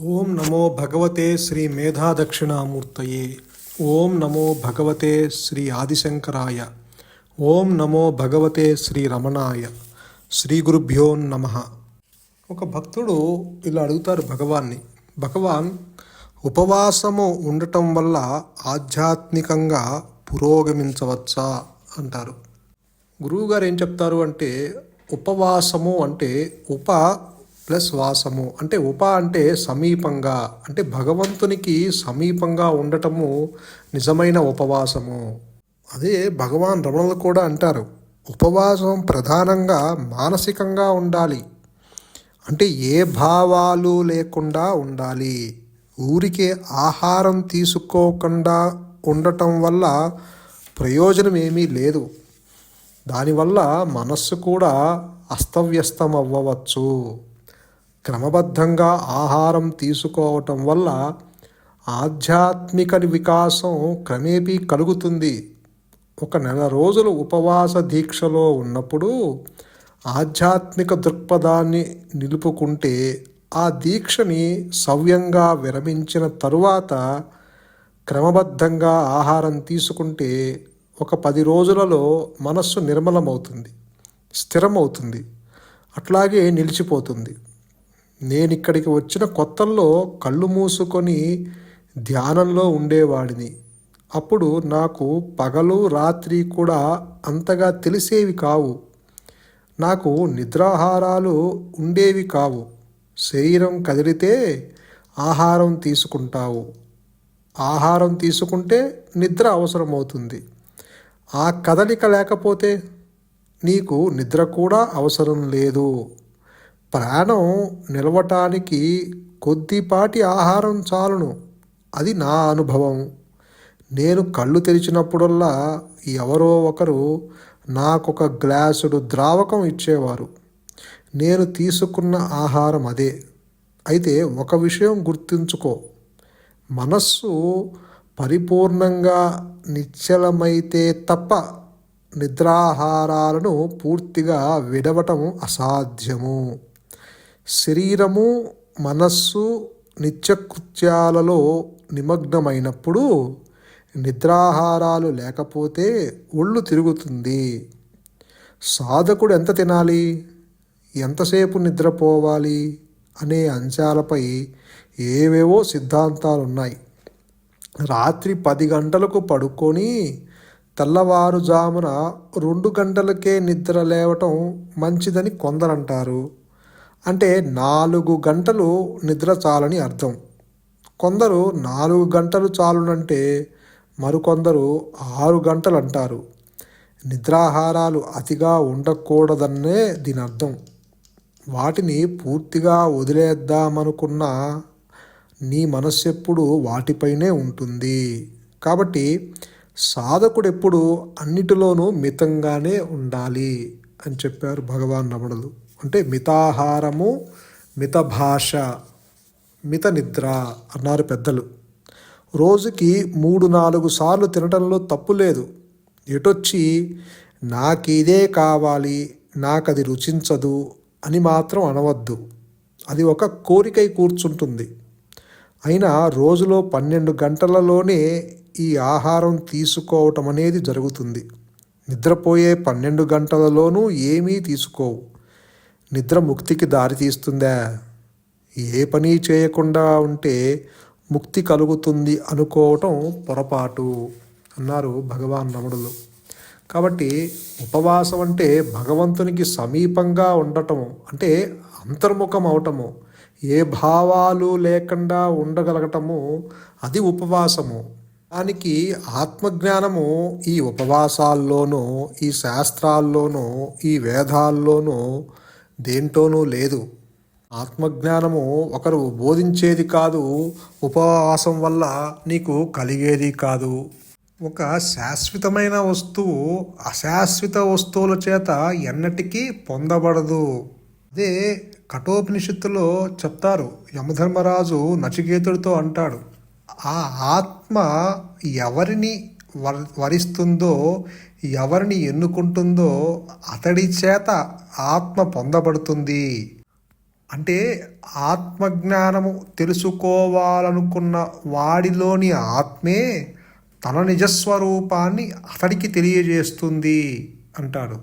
ఓం నమో భగవతే శ్రీ మేధాదక్షిణామూర్తయే. ఓం నమో భగవతే శ్రీ ఆదిశంకరాయ. ఓం నమో భగవతే శ్రీ రమణాయ. శ్రీ గురుభ్యో నమ. ఒక భక్తుడు ఇలా అడుగుతారు భగవాన్ని. భగవాన్ ఉపవాసము ఉండటం వల్ల ఆధ్యాత్మికంగా పురోగమించవచ్చా? అంటారు. గురువుగారు ఏం చెప్తారు అంటే ఉపవాసము అంటే ఉప ప్లస్ వాసము. అంటే ఉప అంటే సమీపంగా. అంటే భగవంతునికి సమీపంగా ఉండటము నిజమైన ఉపవాసము. అదే భగవాన్ రమణులు కూడా అంటారు. ఉపవాసం ప్రధానంగా మానసికంగా ఉండాలి. అంటే ఏ భావాలు లేకుండా ఉండాలి. ఊరికే ఆహారం తీసుకోకుండా ఉండటం వల్ల ప్రయోజనం ఏమీ లేదు. దానివల్ల మనస్సు కూడా అస్తవ్యస్తం అవ్వవచ్చు క్రమబద్ధంగా ఆహారం తీసుకోవటం వల్ల ఆధ్యాత్మిక వికాసం క్రమేపీ కలుగుతుంది. ఒక నెల రోజులు ఉపవాస దీక్షలో ఉన్నప్పుడు ఆధ్యాత్మిక దృక్పథాన్ని నిలుపుకుంటే ఆ దీక్షని సవ్యంగా విరమించిన తరువాత క్రమబద్ధంగా ఆహారం తీసుకుంటే ఒక పది రోజులలో మనస్సు నిర్మలమవుతుంది స్థిరమవుతుంది అట్లాగే నిలిచిపోతుంది. నేను ఇక్కడికి వచ్చిన కొత్తల్లో కళ్ళు మూసుకొని ధ్యానంలో ఉండేవాడిని. అప్పుడు నాకు పగలు రాత్రి కూడా అంతగా తెలిసేవి కావు. నాకు నిద్రాహారాలు ఉండేవి కావు. శరీరం కదిలితే ఆహారం తీసుకుంటావు. ఆహారం తీసుకుంటే నిద్ర అవసరమవుతుంది. ఆ కదలిక లేకపోతే నీకు నిద్ర కూడా అవసరం లేదు. ప్రాణం నిలవటానికి కొద్దిపాటి ఆహారం చాలును. అది నా అనుభవం. నేను కళ్ళు తెరిచినప్పుడల్లా ఎవరో ఒకరు నాకొక గ్లాసుడు ద్రావకం ఇచ్చేవారు. నేను తీసుకున్న ఆహారం అదే. అయితే ఒక విషయం గుర్తుంచుకో. మనస్సు పరిపూర్ణంగా నిశ్చలమైతే తప్ప నిద్రాహారాలను పూర్తిగా విడవటం అసాధ్యము. శరీరము మనస్సు నిత్యకృత్యాలలో నిమగ్నమైనప్పుడు నిద్రాహారాలు లేకపోతే ఒళ్ళు తిరుగుతుంది. సాధకుడు ఎంత తినాలి? ఎంతసేపు నిద్రపోవాలి? అనే అంశాలపై ఏవేవో సిద్ధాంతాలు ఉన్నాయి రాత్రి పది గంటలకు పడుకొని తెల్లవారుజామున రెండు గంటలకే నిద్ర లేవటం మంచిదని కొందరంటారు. అంటే నాలుగు గంటలు నిద్ర చాలని అర్థం. కొందరు నాలుగు గంటలు చాలునంటే మరికొందరు ఆరు గంటలు అంటారు నిద్రాహారాలు అతిగా ఉండకూడదన్నే దీని అర్థం వాటిని పూర్తిగా వదిలేద్దామనుకున్న నీ మనస్సు ఎప్పుడు వాటిపైనే ఉంటుంది. కాబట్టి సాధకుడు ఎప్పుడు అన్నిటిలోనూ మితంగానే ఉండాలి అని చెప్పారు భగవాన్ రమణులు అంటే మితాహారము మిత భాష మిత నిద్ర అన్నారు పెద్దలు. రోజుకి మూడు నాలుగు సార్లు తినటంలో తప్పు లేదు. ఎటొచ్చి నాకు ఇదే కావాలి నాకు అది రుచించదు అని మాత్రం అనవద్దు. అది ఒక కోరికై కూర్చుంటుంది. అయినా రోజులో పన్నెండు గంటలలోనే ఈ ఆహారం తీసుకోవటం అనేది జరుగుతుంది. నిద్రపోయే పన్నెండు గంటలలోనూ ఏమీ తీసుకోవు. నిద్ర ముక్తికి దారి తీస్తుందా? ఏ పని చేయకుండా ఉంటే ముక్తి కలుగుతుంది అనుకోవటం పొరపాటు అన్నారు భగవాన్ రమణులు. కాబట్టి ఉపవాసం అంటే భగవంతునికి సమీపంగా ఉండటము అంటే అంతర్ముఖం అవటము ఏ భావాలు లేకుండా ఉండగలగటము అది ఉపవాసము. దానికి ఆత్మజ్ఞానము ఈ ఉపవాసాల్లోనూ ఈ శాస్త్రాల్లోనూ ఈ వేదాల్లోనూ దేంటోనూ లేదు. ఆత్మజ్ఞానము ఒకరు బోధించేది కాదు ఉపవాసం వల్ల నీకు కలిగేది కాదు. ఒక శాశ్వతమైన వస్తువు అశాశ్వత వస్తువుల చేత ఎన్నటికీ పొందబడదు. అదే కఠోపనిషత్తులో చెప్తారు. యమధర్మరాజు నచికేతుడితో అంటాడు ఆ ఆత్మ ఎవరిని వరిస్తుందో ఎవరిని ఎన్నుకుంటుందో అతడి చేత ఆత్మ పొందబడుతుంది. అంటే ఆత్మజ్ఞానము తెలుసుకోవాలనుకున్న వాడిలోని ఆత్మే తన నిజస్వరూపాన్ని అతడికి తెలియజేస్తుంది అంటాడు.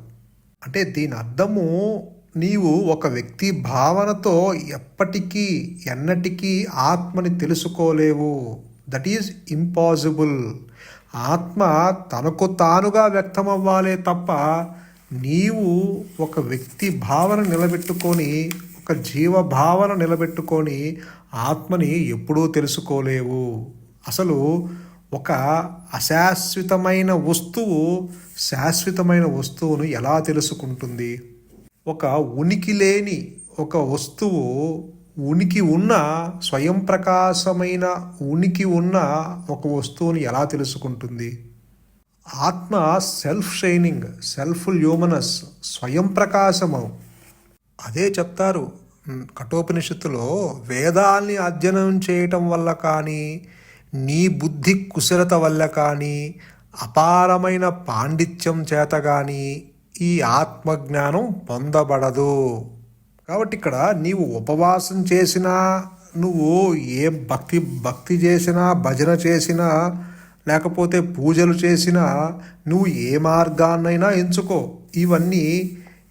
అంటే దీని అర్థము నీవు ఒక వ్యక్తి భావనతో ఎప్పటికీ ఎన్నటికీ ఆత్మని తెలుసుకోలేవు. దట్ ఈజ్ ఇంపాసిబుల్ ఆత్మ తనకు తానుగా వ్యక్తమవ్వాలే తప్ప నీవు ఒక వ్యక్తి భావన నిలబెట్టుకొని ఒక జీవ భావన నిలబెట్టుకొని ఆత్మని ఎప్పుడూ తెలుసుకోలేవు. అసలు ఒక అశాశ్వతమైన వస్తువు శాశ్వతమైన వస్తువును ఎలా తెలుసుకుంటుంది? ఒక ఉనికి లేని ఒక వస్తువు ఉనికి ఉన్న స్వయం ప్రకాశమైన ఉనికి ఉన్న ఒక వస్తువుని ఎలా తెలుసుకుంటుంది? ఆత్మ సెల్ఫ్ షైనింగ్ సెల్ఫ్ ల్యూమనస్ స్వయం ప్రకాశము. అదే చెప్తారు. కఠోపనిషత్తులో వేదాల్ని అధ్యయనం చేయటం వల్ల కానీ నీ బుద్ధి కుశలత వల్ల కానీ అపారమైన పాండిత్యం చేత కానీ ఈ ఆత్మజ్ఞానం పొందబడదు. కాబట్టి ఇక్కడ నీవు ఉపవాసం చేసినా నువ్వు ఏ భక్తి భక్తి చేసినా భజన చేసినా లేకపోతే పూజలు చేసినా నువ్వు ఏ మార్గాన్నైనా ఎంచుకో. ఇవన్నీ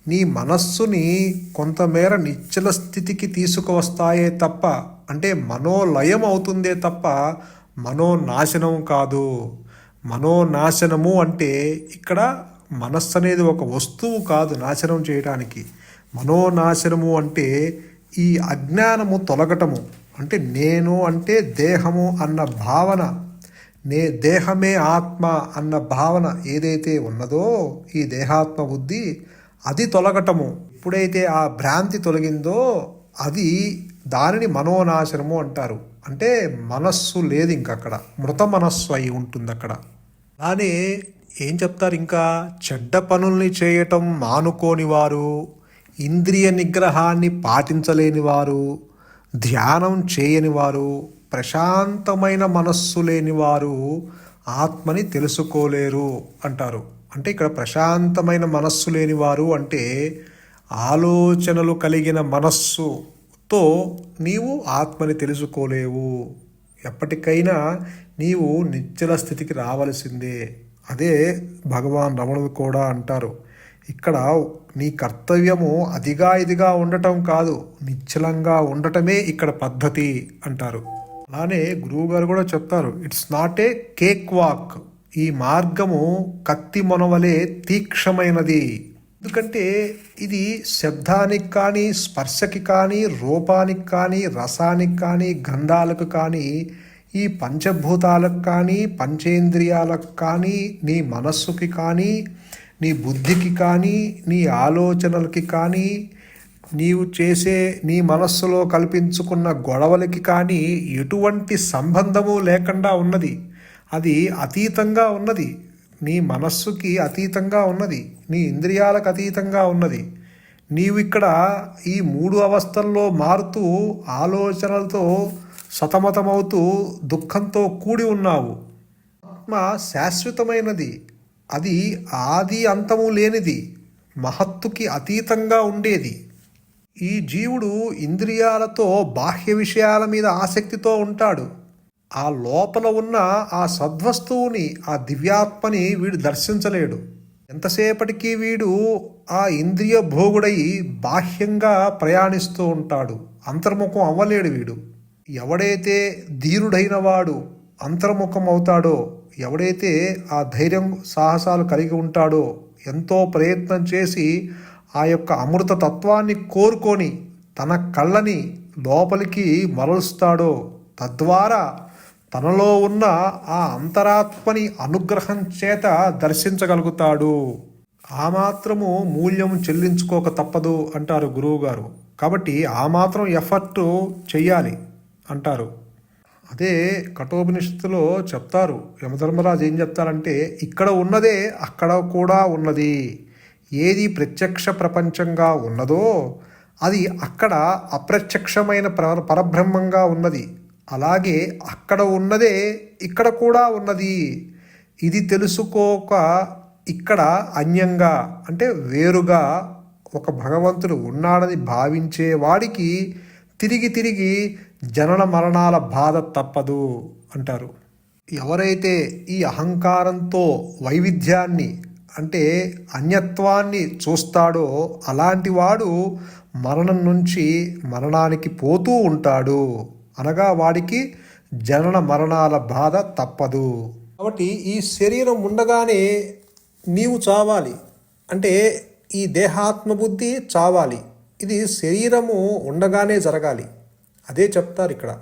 నీ మనస్సుని కొంతమేర నిశ్చల స్థితికి తీసుకువస్తాయే తప్ప అంటే మనోలయం అవుతుందే తప్ప మనోనాశనం కాదు. మనోనాశనము అంటే ఇక్కడ మనస్సు అనేది ఒక వస్తువు కాదు నాశనం చేయడానికి మనోనాశనము అంటే ఈ అజ్ఞానము తొలగటము. అంటే నేను అంటే దేహము అన్న భావన. నే దేహమే ఆత్మ అన్న భావన ఏదైతే ఉన్నదో ఈ దేహాత్మ బుద్ధి అది తొలగటము. ఎప్పుడైతే ఆ భ్రాంతి తొలగిందో అది దానిని మనోనాశనము అంటారు. అంటే మనస్సు లేదు ఇంకక్కడ. మృత మనస్సు అయి ఉంటుంది అక్కడ అలానే ఏం చెప్తారు ఇంకా? చెడ్డ పనుల్ని చేయటం మానుకోని వారు ఇంద్రియ నిగ్రహాన్ని పాటించలేని వారు ధ్యానం చేయని వారు ప్రశాంతమైన మనస్సు లేని వారు ఆత్మని తెలుసుకోలేరు అంటారు. అంటే ఇక్కడ ప్రశాంతమైన మనస్సు లేని వారు అంటే ఆలోచనలు కలిగిన మనస్సుతో నీవు ఆత్మని తెలుసుకోలేవు. ఎప్పటికైనా నీవు నిశ్చల స్థితికి రావలసిందే. అదే భగవాన్ రమణుడు కూడా అంటారు. ఇక్కడ నీ కర్తవ్యము అదిగా ఇదిగా ఉండటం కాదు నిశ్చలంగా ఉండటమే ఇక్కడ పద్ధతి అంటారు. అలానే గురువుగారు కూడా చెప్తారు it's not a cake walk ఈ మార్గము కత్తి మొనవలే తీక్షమైనది. ఎందుకంటే ఇది శబ్దానికి కానీ స్పర్శకి కానీ రూపానికి కానీ రసానికి కానీ గంధాలకు కానీ ఈ పంచభూతాలకు కానీ పంచేంద్రియాలకు కానీ నీ మనస్సుకి కానీ నీ బుద్ధికి కానీ నీ ఆలోచనలకి కానీ నీవు చేసే నీ మనస్సులో కల్పించుకున్న గొడవలకి కానీ ఎటువంటి సంబంధము లేకుండా ఉన్నది. అది అతీతంగా ఉన్నది. నీ మనస్సుకి అతీతంగా ఉన్నది. నీ ఇంద్రియాలకు అతీతంగా ఉన్నది. నీవు ఇక్కడ ఈ మూడు అవస్థల్లో మారుతూ ఆలోచనలతో సతమతమవుతూ దుఃఖంతో కూడి ఉన్నావు. ఆత్మ శాశ్వతమైనది. అది ఆది అంతము లేనిది మహత్తుకి అతీతంగా ఉండేది. ఈ జీవుడు ఇంద్రియాలతో బాహ్య విషయాల మీద ఆసక్తితో ఉంటాడు. ఆ లోపల ఉన్న ఆ సద్వస్తువుని ఆ దివ్యాత్మని వీడు దర్శించలేడు. ఎంతసేపటికి వీడు ఆ ఇంద్రియ భోగుడై బాహ్యంగా ప్రయాణిస్తూ ఉంటాడు. అంతర్ముఖం అవ్వలేడు వీడు. ఎవడైతే ధీరుడైన వాడు అంతర్ముఖం అవుతాడో ఎవడైతే ఆ ధైర్యం సాహసాలు కలిగి ఉంటాడో ఎంతో ప్రయత్నం చేసి ఆ యొక్క అమృత తత్వాన్ని కోరుకొని తన కళ్ళని లోపలికి మరలుస్తాడో తద్వారా తనలో ఉన్న ఆ అంతరాత్మని అనుగ్రహం చేత దర్శించగలుగుతాడు. ఆ మాత్రము మూల్యం చెల్లించుకోక తప్పదు అంటారు గురువుగారు. కాబట్టి ఆ మాత్రం ఎఫర్ట్ చెయ్యాలి అంటారు. అదే కఠోపనిషత్తులో చెప్తారు. యమధర్మరాజు ఏం చెప్తారంటే ఇక్కడ ఉన్నదే అక్కడ కూడా ఉన్నది. ఏది ప్రత్యక్ష ప్రపంచంగా ఉన్నదో అది అక్కడ అప్రత్యక్షమైన ప్ర పరబ్రహ్మంగా ఉన్నది. అలాగే అక్కడ ఉన్నదే ఇక్కడ కూడా ఉన్నది. ఇది తెలుసుకోక ఇక్కడ అన్యంగా అంటే వేరుగా ఒక భగవంతుడు ఉన్నాడని భావించే వాడికి తిరిగి తిరిగి జనన మరణాల బాధ తప్పదు అంటారు. ఎవరైతే ఈ అహంకారంతో వైవిధ్యాన్ని అంటే అన్యత్వాన్ని చూస్తాడో అలాంటి వాడు మరణం నుంచి మరణానికి పోతూ ఉంటాడు. అనగా వాడికి జనన మరణాల బాధ తప్పదు. కాబట్టి ఈ శరీరం ఉండగానే నీవు చావాలి. అంటే ఈ దేహాత్మబుద్ధి చావాలి. ఇది శరీరము ఉండగానే జరగాలి. అదే చెప్తారు ఇక్కడ.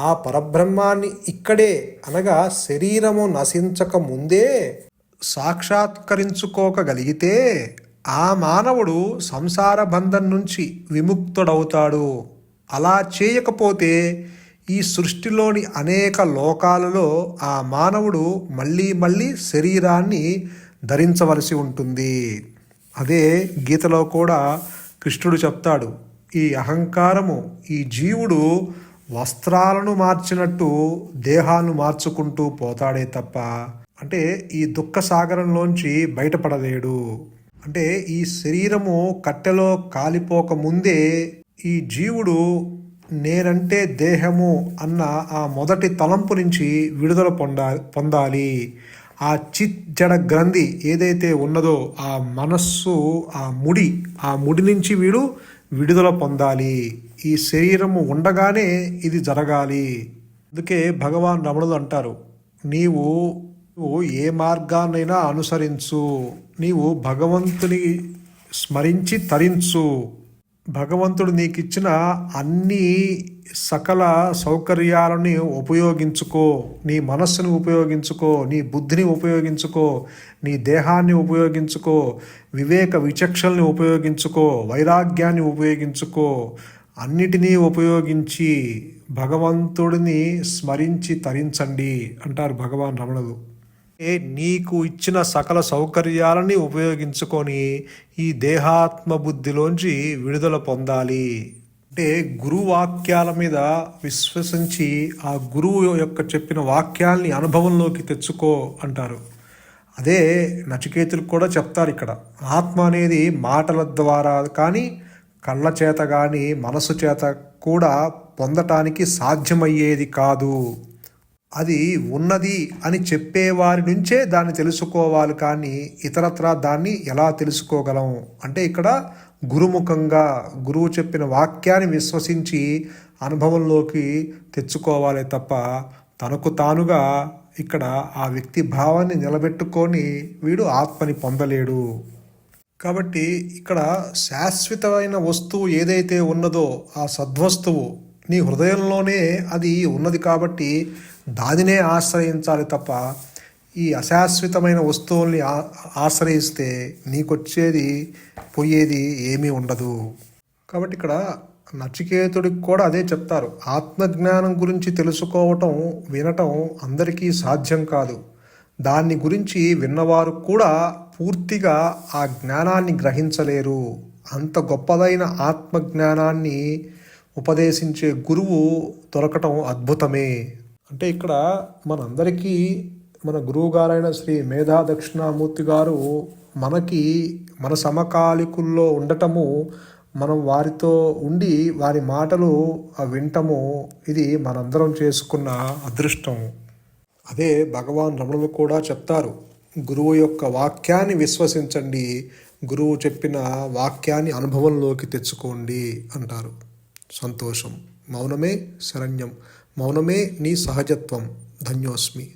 ఆ పరబ్రహ్మాన్ని ఇక్కడే అనగా శరీరము నశించక ముందే సాక్షాత్కరించుకోగలిగితే ఆ మానవుడు సంసార బంధం నుంచి విముక్తుడవుతాడు. అలా చేయకపోతే ఈ సృష్టిలోని అనేక లోకాలలో ఆ మానవుడు మళ్ళీ మళ్ళీ శరీరాన్ని ధరించవలసి ఉంటుంది. అదే గీతలో కూడా కృష్ణుడు చెప్తాడు. ఈ అహంకారము ఈ జీవుడు వస్త్రాలను మార్చినట్టు దేహాలను మార్చుకుంటూ పోతాడే తప్ప అంటే ఈ దుఃఖ సాగరంలోంచి బయటపడలేడు. అంటే ఈ శరీరము కట్టెలో కాలిపోక ముందే ఈ జీవుడు నేనంటే దేహము అన్న ఆ మొదటి తలంపు నుంచి విడుదల పొందా పొందాలి. ఆ చిత్ జడ గ్రంథి ఏదైతే ఉన్నదో ఆ మనస్సు ఆ ముడి ఆ ముడి నుంచి వీడు విడుదల పొందాలి. ఈ శరీరము ఉండగానే ఇది జరగాలి. అందుకే భగవాన్ రమణులు అంటారు నీవు ఏ మార్గాన్నైనా అనుసరించు నీవు భగవంతుని స్మరించి తరించు. భగవంతుడు నీకు ఇచ్చిన అన్ని సకల సౌకర్యాలని ఉపయోగించుకో. నీ మనస్సును ఉపయోగించుకో. నీ బుద్ధిని ఉపయోగించుకో. నీ దేహాన్ని ఉపయోగించుకో. వివేక విచక్షణని ఉపయోగించుకో. వైరాగ్యాన్ని ఉపయోగించుకో. అన్నిటినీ ఉపయోగించి భగవంతుడిని స్మరించి తరించండి అంటారు భగవాన్ రమణులు. నీకు ఇచ్చిన సకల సౌకర్యాలని ఉపయోగించుకొని ఈ దేహాత్మ బుద్ధిలోంచి విడుదల పొందాలి. అంటే గురువాక్యాల మీద విశ్వసించి ఆ గురువు యొక్క చెప్పిన వాక్యాల్ని అనుభవంలోకి తెచ్చుకో అంటారు. అదే నచికేతులు కూడా చెప్తారు ఇక్కడ. ఆత్మ అనేది మాటల ద్వారా కానీ కళ్ళ చేత కానీ మనసు చేత కూడా పొందటానికి సాధ్యమయ్యేది కాదు. అది ఉన్నది అని చెప్పేవారి నుంచే దాన్ని తెలుసుకోవాలి కానీ ఇతరత్రా దాన్ని ఎలా తెలుసుకోగలం? అంటే ఇక్కడ గురుముఖంగా గురువు చెప్పిన వాక్యాన్ని విశ్వసించి అనుభవంలోకి తెచ్చుకోవాలి తప్ప తనకు తానుగా ఇక్కడ ఆ వ్యక్తి భావాన్ని నిలబెట్టుకొని వీడు ఆత్మని పొందలేడు. కాబట్టి ఇక్కడ శాశ్వతమైన వస్తువు ఏదైతే ఉన్నదో ఆ సద్వస్తువు నీ హృదయంలోనే అది ఉన్నది కాబట్టి దానినే ఆశ్రయించాలి తప్ప ఈ అశాశ్వతమైన వస్తువుల్ని ఆశ్రయిస్తే నీకొచ్చేది పోయేది ఏమీ ఉండదు. కాబట్టి ఇక్కడ నచికేతుడికి కూడా అదే చెప్తారు. ఆత్మజ్ఞానం గురించి తెలుసుకోవటం వినటం అందరికీ సాధ్యం కాదు. దాన్ని గురించి విన్నవారు కూడా పూర్తిగా ఆ జ్ఞానాన్ని గ్రహించలేరు. అంత గొప్పదైన ఆత్మజ్ఞానాన్ని ఉపదేశించే గురువు దొరకటం అద్భుతమే. అంటే ఇక్కడ మనందరికీ మన గురువు గారైన శ్రీ మేధా దక్షిణామూర్తి గారు మనకి మన సమకాలికుల్లో ఉండటము మనం వారితో ఉండి వారి మాటలు వింటము ఇది మనందరం చేసుకున్న అదృష్టం. అదే భగవాన్ రమణులు కూడా చెప్తారు గురువు యొక్క వాక్యాన్ని విశ్వసించండి గురువు చెప్పిన వాక్యాన్ని అనుభవంలోకి తెచ్చుకోండి అంటారు. సంతోషం మౌనమే శరణ్యం. మౌనమే నీ సహజత్వం ధన్యోస్మి